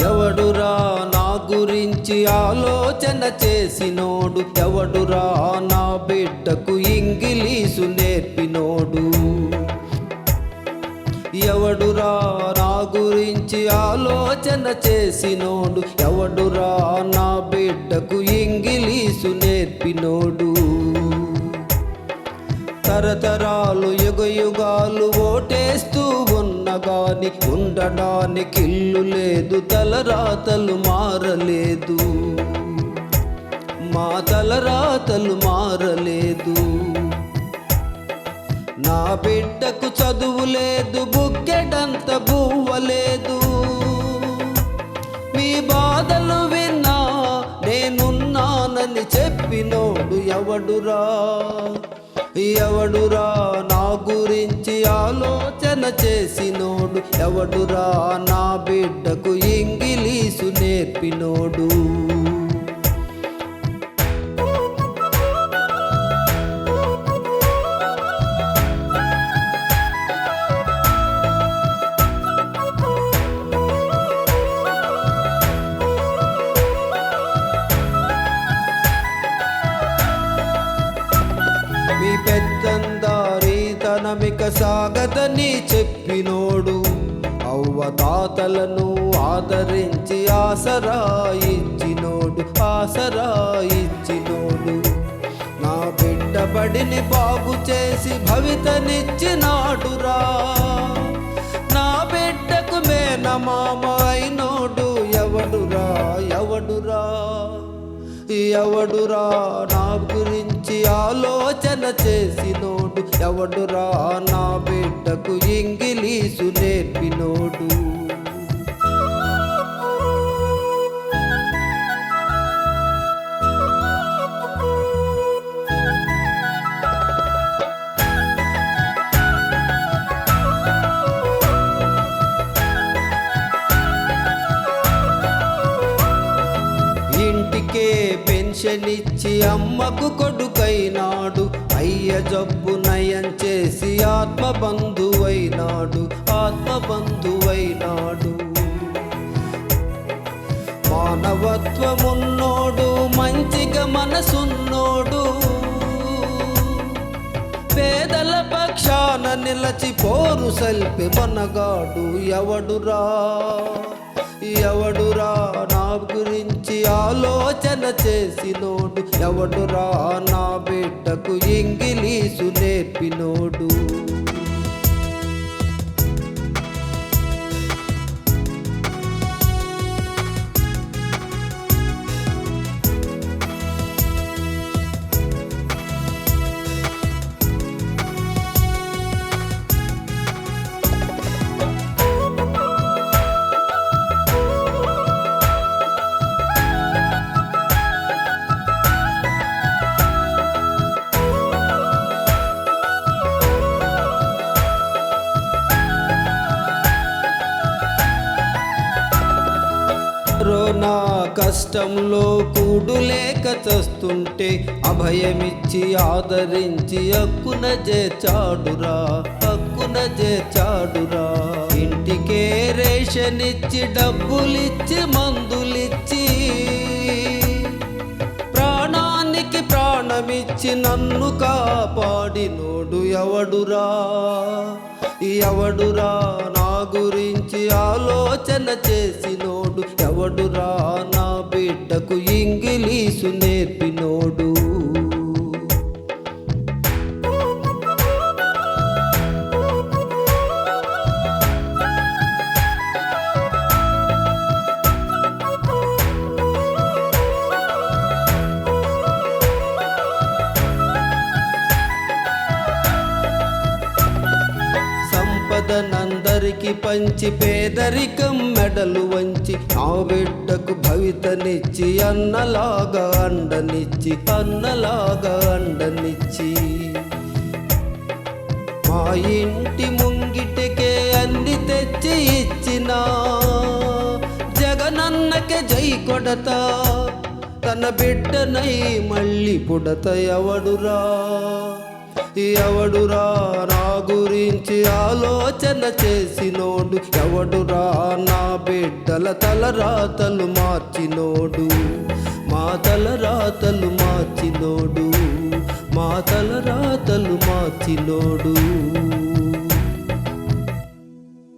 ఎవడురా నా గురించి ఆలోచన చేసినోడు? ఎవడురా నా బిడ్డకు ఇంగిలీసు నేర్పినోడు? ఎవడురా? నా గురించి ఆలోచన చేసినోడు. ఎవడురా? నా బిడ్డకు ఇంగిలీసు నేర్పినోడు. తరతరాలు యుగ యుగాలు ఓటేస్తూ ఉన్నగాని ఉండడానికి ఇల్లు లేదు తలరాతలు మారలేదు. మా తలరాతలు మారలేదు. నా బిడ్డకు చదువు లేదు బుక్కెడంత బువ్వలేదు మీ బాధలు విన్నా నేనున్నానని చెప్పినోడు ఎవడురా? ఎవడురా? నా గురించి ఆలోచన చేసినోడు ఎవడురా? నా బిడ్డకు ఇంగిలీసు నేర్పినోడు. తనమిక సాగదని చెప్పినోడు. అవ్వ తాతలను ఆదరించి ఆసరా ఇచ్చినోడు ఆసరా ఇచ్చినోడు నా బిడ్డబడిని బాగు చేసి భవితనిచ్చినాడురా. నా బిడ్డకు మేనమామ అయినోడు ఎవడురా ఎవడురా? ఎవడురా? నా గురించి ఆలోచన చేసినోడు. ఎవడురా? నా బిడ్డకు ఇంగిలీసు నేర్పినోడు. ఇంటికే పెన్షన్ ఇచ్చి అమ్మకు కొడుకైనాడు. అయ్య జబ్బు నయం చేసి ఆత్మబంధువైనాడు. ఆత్మబంధువైనాడు. ఆత్మ మానవత్వమున్నోడు మంచిగా మనసున్నోడు. పేదల పక్షాన నిలచి పోరు సల్పి మనగాడు ఎవడురా? ఎవడురా? నా గురించి ఆలోచన చేసినోడు. ఎవడురా? నా బిడ్డకు ఇంగిలీసు నేర్పినోడు. కరోనా కష్టంలో కూడు లేక చస్తుంటే అభయమిచ్చి ఆదరించి హక్కున చేచాడురా హక్కున చేచాడురా ఇంటికే రేషన్ ఇచ్చి డబ్బులిచ్చి మందులిచ్చి ప్రాణానికి ప్రాణమిచ్చి నన్ను కాపాడినోడు ఎవడురా ఎవడురా నా గురించి ఆలోచన చేసినోడు ఎవడురా నా బిడ్డకు ఇంగిలీసునే సంపదనందరికి పంచి పేదరికం మెడలు వంచి నా బిడ్డకు భవితనిచ్చి అన్నలాగా అండనిచ్చి అన్నలాగా అండనిచ్చి. మా ఇంటి ముంగిటికే అన్ని తెచ్చి ఇచ్చిన జగనన్నకే జై కొడతా తన బిడ్డనై మళ్ళీ పుడత ఎవడురా? ఎవడురా గురించి ఆలోచన చేసినోడు. ఎవడురా నా బిడ్డల తలరాతలు మార్చినోడు. మా తలరాతలు మార్చినోడు. మా తలరాతలు మార్చినోడు.